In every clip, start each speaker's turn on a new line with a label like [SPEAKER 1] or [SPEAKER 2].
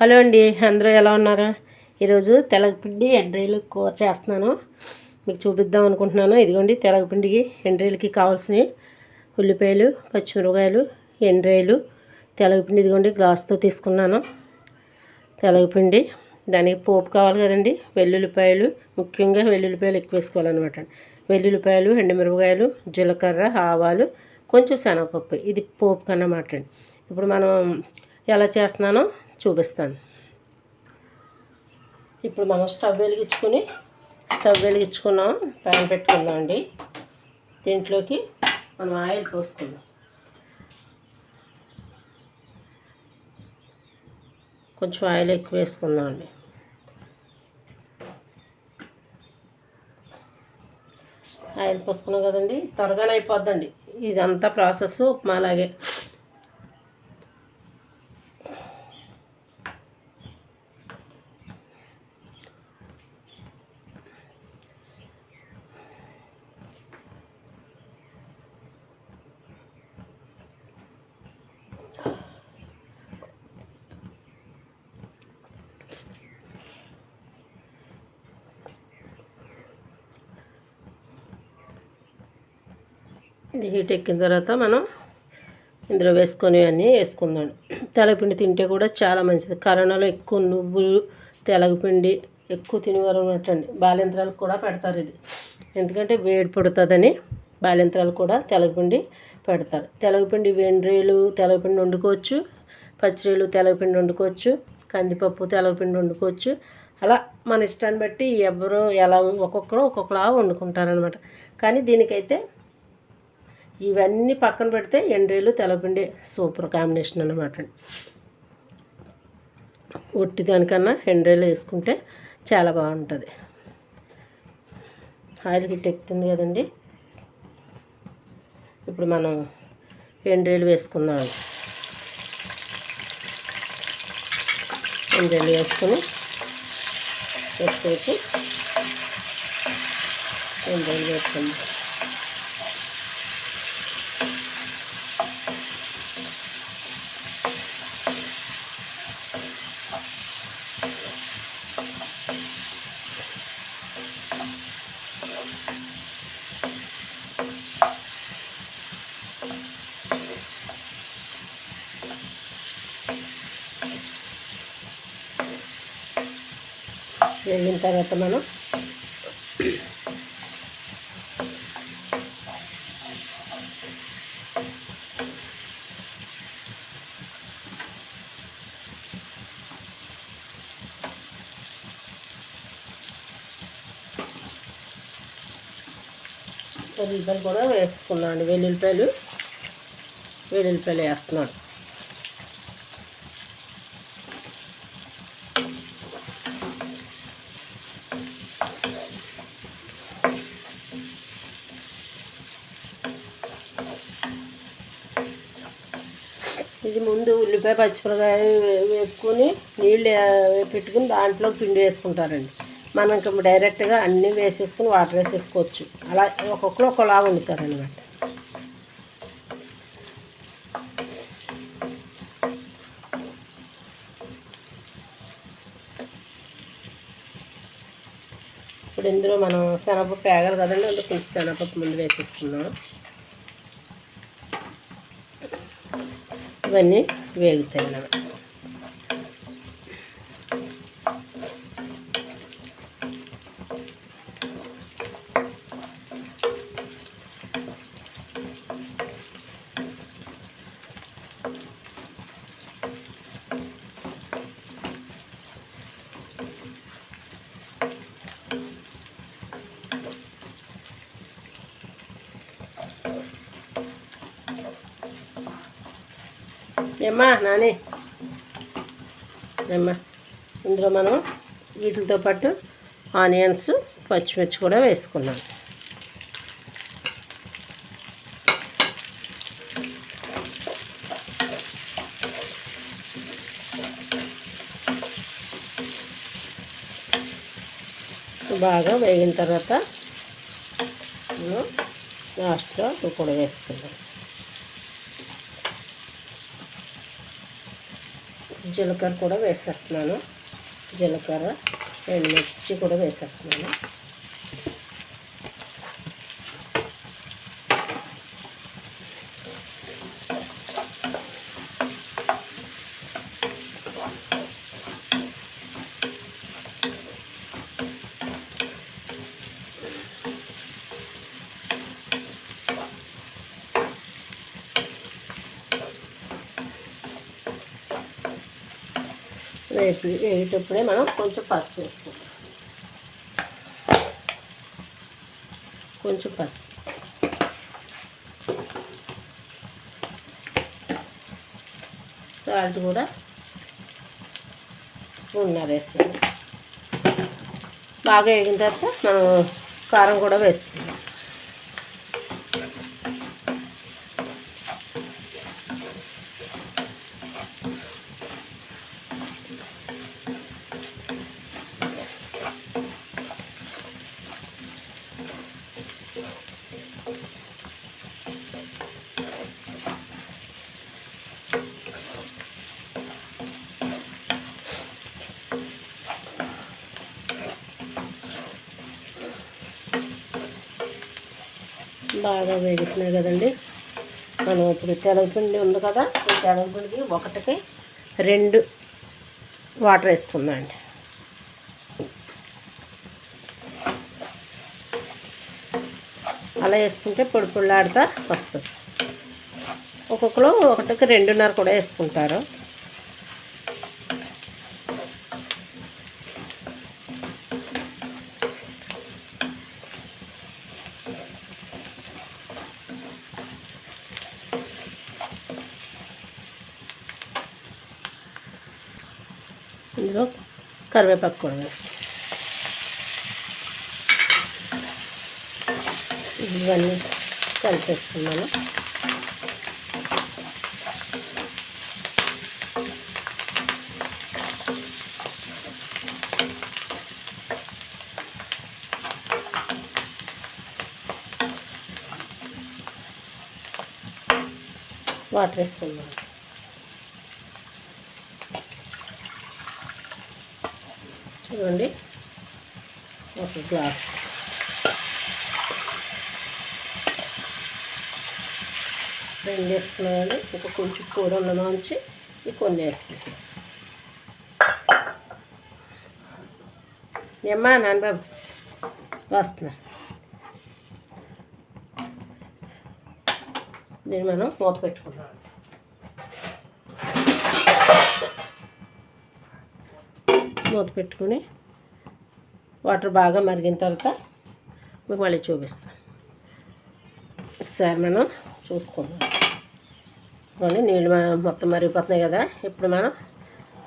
[SPEAKER 1] Hello అండి అందరూ ఎలా ఉన్నారు? ఈరోజు తెలగపిండి ఎండ్రీలు కూర చేస్తున్నాను. మీకు చూపిద్దాం అనుకుంటున్నాను. ఇదిగోండి తెలగపిండికి ఎండ్రీలకి కావాల్సినవి ఉల్లిపాయలు పచ్చిమిరపకాయలు ఎండ్రీలు తెలగపిండి ఇదిగోండి గ్లాస్తో తీసుకున్నాను. తెలగపిండి దానికి పోపు కావాలి కదండి వెల్లుల్లిపాయలు ముఖ్యంగా వెల్లుల్లిపాయలు ఎక్కువ వేసుకోవాలన్నమాట. వెల్లుల్లిపాయలు ఎండుమిరపకాయలు జీలకర్ర ఆవాలు కొంచెం శనగపప్పు ఇది పోపు కన్నమాట అండి ఇప్పుడు మనం ఎలా చేస్తున్నానో చూపిస్తాను. ఇప్పుడు మనం స్టవ్ వెలిగించుకొని స్టవ్ వెలిగించుకున్నాం ప్యాన్ పెట్టుకుందాం అండి. దీంట్లోకి మనం ఆయిల్ పోసుకుందాం. కొంచెం ఆయిల్ ఎక్కువ వేసుకుందాం అండి. ఆయిల్ పోసుకున్నాం కదండి. త్వరగానే అయిపోద్దండి. ఇదంతా ప్రాసెస్ ఉప్మా లాగే. ఇది హీట్ ఎక్కిన తర్వాత మనం ఇందులో వేసుకొని అన్నీ వేసుకుందాం. తెలగపిండి తింటే కూడా చాలా మంచిది. కరోనాలో ఎక్కువ నువ్వులు తెలగపిండి ఎక్కువ తినేవారు ఉన్నట్టండి బాలింత్రాలకు కూడా పెడతారు ఇది. ఎందుకంటే వేడి పడుతుందని బాలింత్రాలు కూడా తెలగపిండి పెడతారు. తెలగపిండి వెండ్రీలు తెలగపిండి వండుకోవచ్చు. పచ్చిరీలు తెలగపిండి వండుకోవచ్చు. కందిపప్పు తెలగపిండి వండుకోవచ్చు. అలా మన ఇష్టాన్ని బట్టి ఎవరు ఎలా ఒక్కొక్కరు ఒక్కొక్కలా వండుకుంటారనమాట కానీ దీనికైతే ఇవన్నీ పక్కన పెడితే ఎండ్రీలు తెలపిండి సూపర్ కాంబినేషన్ అనమాట ఒట్టి దానికన్నా ఎండ్రీలు వేసుకుంటే చాలా బాగుంటుంది. ఆయిల్ గిట్ ఎక్కుతుంది కదండి. ఇప్పుడు మనం ఎండ్రీలు వేసుకుందాం. ఎండ్రీలు వేసుకుని వేసుకొని ఎండ్రీలు వేసుకుందాం. వేగిన తర్వాత మనం వెల్లుల్లిపాయలు కూడా వేసుకున్నాను. వెల్లుల్లిపాయలు వెల్లుల్లిపాయలు వేస్తున్నాను. ఇది ముందు ఉల్లిపాయ పచ్చిమిరకాయ వేపుకొని నీళ్ళు పెట్టుకుని దాంట్లో పిండి వేసుకుంటారండి. మనం ఇంకా డైరెక్ట్గా అన్నీ వేసేసుకుని వాటర్ వేసేసుకోవచ్చు. అలా ఒక్కొక్కరు ఒకలా వండుతారనమాట ఇప్పుడు ఇందులో మనం శనగపప్పు వేగాలి కదండి అందులో కొంచెం శనగపప్పు ముందు వేసేసుకున్నాం ఇవన్నీ వేగుతాయి అన్నమాట ఏమ్మా నాని. ఏమ్మా ఇందులో మనం వీటితో పాటు ఆనియన్స్ పచ్చిమిర్చి కూడా వేసుకున్నాం. బాగా వేగిన తర్వాత లాస్ట్లో కూడా వేసుకుందాం. జీలకర్ర కూడా వేసేస్తున్నాను. జీలకర్ర ఎండుమిర్చి కూడా వేసేస్తున్నాను. వేసి వేసేటప్పుడే మనం కొంచెం పసుపు వేసుకుంటాం కొంచెం పసుపు. సాల్ట్ కూడా స్పూన్నర వేస్తాను బాగా వేగిన తర్వాత మనం కారం కూడా వేసుకుంటాం బాగా వేగిస్తున్నాయి కదండి. మనం ఇప్పుడు తెలగపిండి ఉంది కదా ఈ తెలగపిండికి ఒకటికి రెండు వాటర్ వేసుకుందాం అండి అలా వేసుకుంటే పొడి పొడిలాడుతా వస్తుంది. ఒక్కొక్కరు ఒకటికి రెండున్నర కూడా వేసుకుంటారు ఇందులో కరివేపాకు కూడా వేస్తాం. ఇవన్నీ కలిపేస్తున్నాను వాటర్ వేసుకున్నాను చూడండి ఒక గ్లాస్. రెండు వేసుకున్నామండి ఇంకా కొంచెం కూర ఉన్నదాంచి ఈ కొన్ని వేసుకుంటాం ఏమ్మా నాన్నబాబు వస్తున్నా. దీన్ని మనం మూత పెట్టుకున్నాం మూత పెట్టుకుని వాటర్ బాగా మరిగిన తర్వాత మీకు మళ్ళీ చూపిస్తాను. ఒకసారి మనం చూసుకుందాం. ఇదిగోండి నీళ్ళు మొత్తం మరిగిపోతున్నాయి కదా. ఇప్పుడు మనం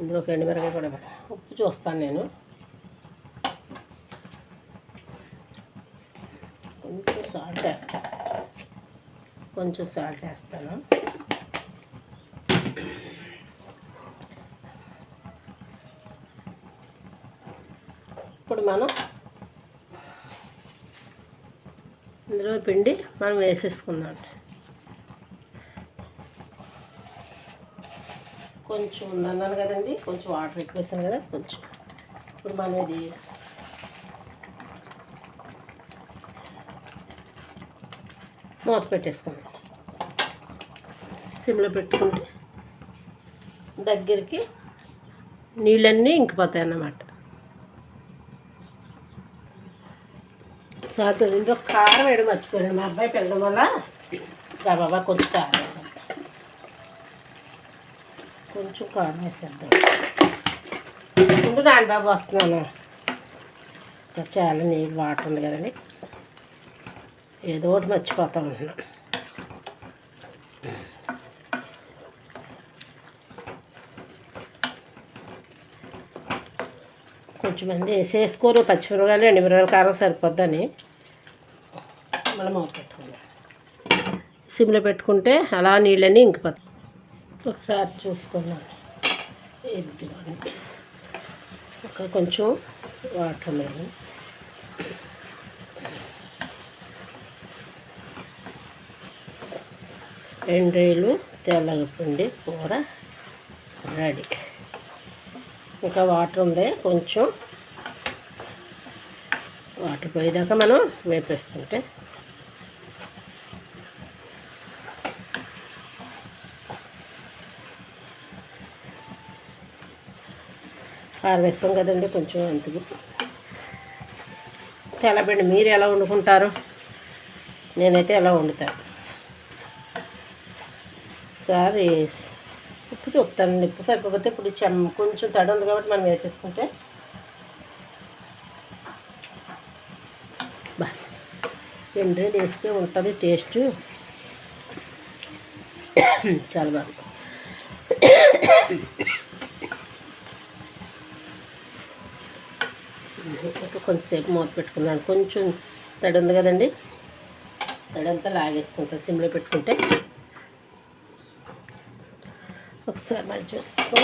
[SPEAKER 1] ఇందులోకి ఎండుమిరకాయ కూడా ఉప్పు చూస్తాను నేను. కొంచెం సాల్ట్ వేస్తాను. కొంచెం సాల్ట్ వేస్తాను ఇప్పుడు మనం ఇందులో పిండి మనం వేసేసుకుందాం. కొంచెం ఉందన్నాను కదండి కొంచెం వాటర్ ఎక్కువ వేసాను కదా కొంచెం. ఇప్పుడు మనం ఇది మూత పెట్టేసుకుందాం. సిమ్లో పెట్టుకుంటే దగ్గరికి నీళ్ళన్నీ ఇంకిపోతాయి అన్నమాట సార్ ఇంట్లో కారం వేయడం మర్చిపోయాను. మా అబ్బాయి పెళ్ళడం వల్ల బాబా కొంచెం కారం వేసేద్దాం. కొంచెం కారం వేసేద్దాం. ముందు నాన్నబాబు వస్తున్నాను. చాలా నీళ్ళు వాటర్ ఉంది కదండి. ఏదో ఒకటి మర్చిపోతా ఉంటున్నాను కొంచెం మంది వేసేసుకోరు పచ్చిమిరపకాయలు ఎండుమిరపకాయలు కారం సరిపోద్దని. మళ్ళీ మూత పెట్టుకుందాం సిమ్లో పెట్టుకుంటే అలా నీళ్ళని ఇంకిపోతాయి. ఒకసారి చూసుకున్నాను. ఇదిగోండి ఒక కొంచెం వాటర్ లేదు రెండేళ్ళు తెల్లగపిండి కూర రెడీ. ఇంకా వాటర్ ఉంది. కొంచెం వాటర్ పోయేదాకా మనం వేపేసుకుంటే ఆరవేస్తాం కదండి కొంచెం అందుకు. తెల్లబెండి మీరు ఎలా వండుకుంటారు? నేనైతే ఎలా వండుతాను. సారీ ఉప్పు చూస్తానండి ఉప్పు సరిపోతే ఇప్పుడు చెమ్ కొంచెం తడి ఉంది కాబట్టి మనం వేసేసుకుంటే. బా. ఎండ్రేలు వేస్తే ఉంటుంది టేస్ట్. చాలా బాగుంటుంది ఇంకా కొంచెంసేపు మూత పెట్టుకున్నాను. కొంచెం తడి ఉంది కదండి. తడంతా లాగేసుకుంటాను లాగేసుకుంటా సిమ్లో పెట్టుకుంటే. ఒకసారి మరి చూసుకో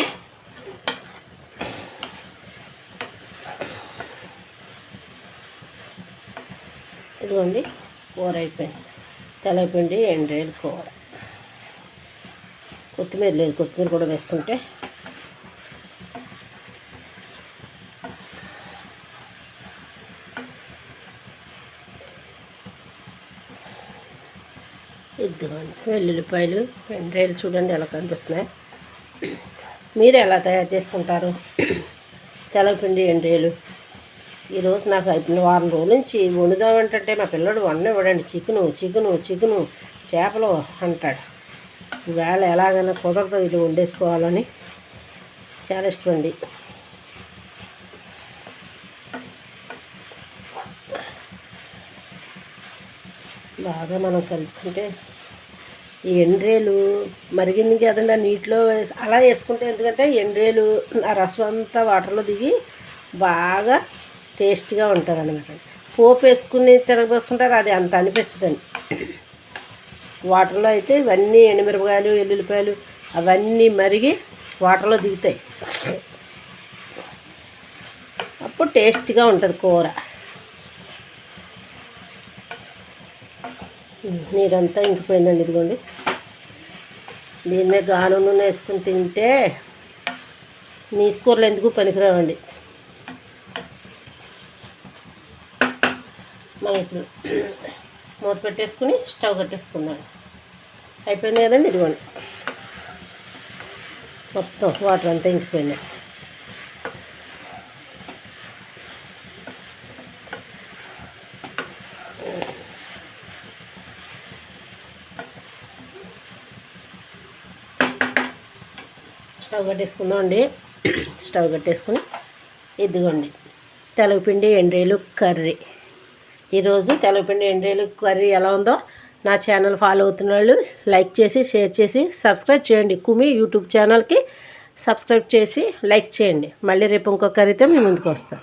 [SPEAKER 1] ఇదిగోండి కూర అయిపోయింది. తెలపిండి ఎండ్రేలు కూర. కొత్తిమీర లేదు కొత్తిమీర కూడా వేసుకుంటే ఇదిగోండి వెల్లుల్లిపాయలు ఎండ్రాయిలు చూడండి ఎలా కనిపిస్తున్నాయి. మీరు ఎలా తయారు చేసుకుంటారు? తెల్లపిండి ఎండ్రాయిలు ఈరోజు నాకు అయిపోయిన వారం రోజుల నుంచి వండుదామంటే మా పిల్లడు వండ ఇవ్వడండి. చికెను చికెను చికెను చేపలు అంటాడు. ఈవేళ ఎలాగైనా కుదరదు ఇది వండేసుకోవాలని. చాలా ఇష్టం అండి. బాగా మనం కలుపుకుంటే ఈ ఎండ్రేలు మరిగింది కదండి ఆ నీటిలో వేసి అలా వేసుకుంటే ఎందుకంటే ఎండ్రేలు ఆ రసం అంతా వాటర్లో దిగి బాగా టేస్ట్గా ఉంటుంది అనమాట పోపు వేసుకుని తిరగబోసుకుంటారు అది అంత అనిపించదండి. వాటర్లో అయితే ఇవన్నీ ఎండుమిరపకాయలు ఎల్లుల్లిపాయలు అవన్నీ మరిగి వాటర్లో దిగుతాయి. అప్పుడు టేస్ట్గా ఉంటుంది కూర. నీరంతా ఇంకిపోయిందండి ఇదిగోండి. దీని మీద గాను నూనె వేసుకుని తింటే నీసుకూరలు ఎందుకు పనికిరావండి? మనం ఇప్పుడు మూత పెట్టేసుకుని స్టవ్ కట్టేసుకున్నాను అయిపోయింది కదండి ఇదిగోండి. మొత్తం వాటర్ అంతా ఇంకిపోయినాయి. స్టవ్ కట్టేసుకుందాం అండి. స్టవ్ కట్టేసుకుని ఇదిగోండి. తెలగపిండి ఎండ్రీలు కర్రీ. ఈరోజు తెలగపిండి ఎండ్రీలు కర్రీ ఎలా ఉందో నా ఛానల్ ఫాలో అవుతున్న వాళ్ళు లైక్ చేసి షేర్ చేసి సబ్స్క్రైబ్ చేయండి. కుమి యూట్యూబ్ ఛానల్కి సబ్స్క్రైబ్ చేసి లైక్ చేయండి. మళ్ళీ రేపు ఇంకొక కర్రీతో మీ ముందుకు వస్తాం.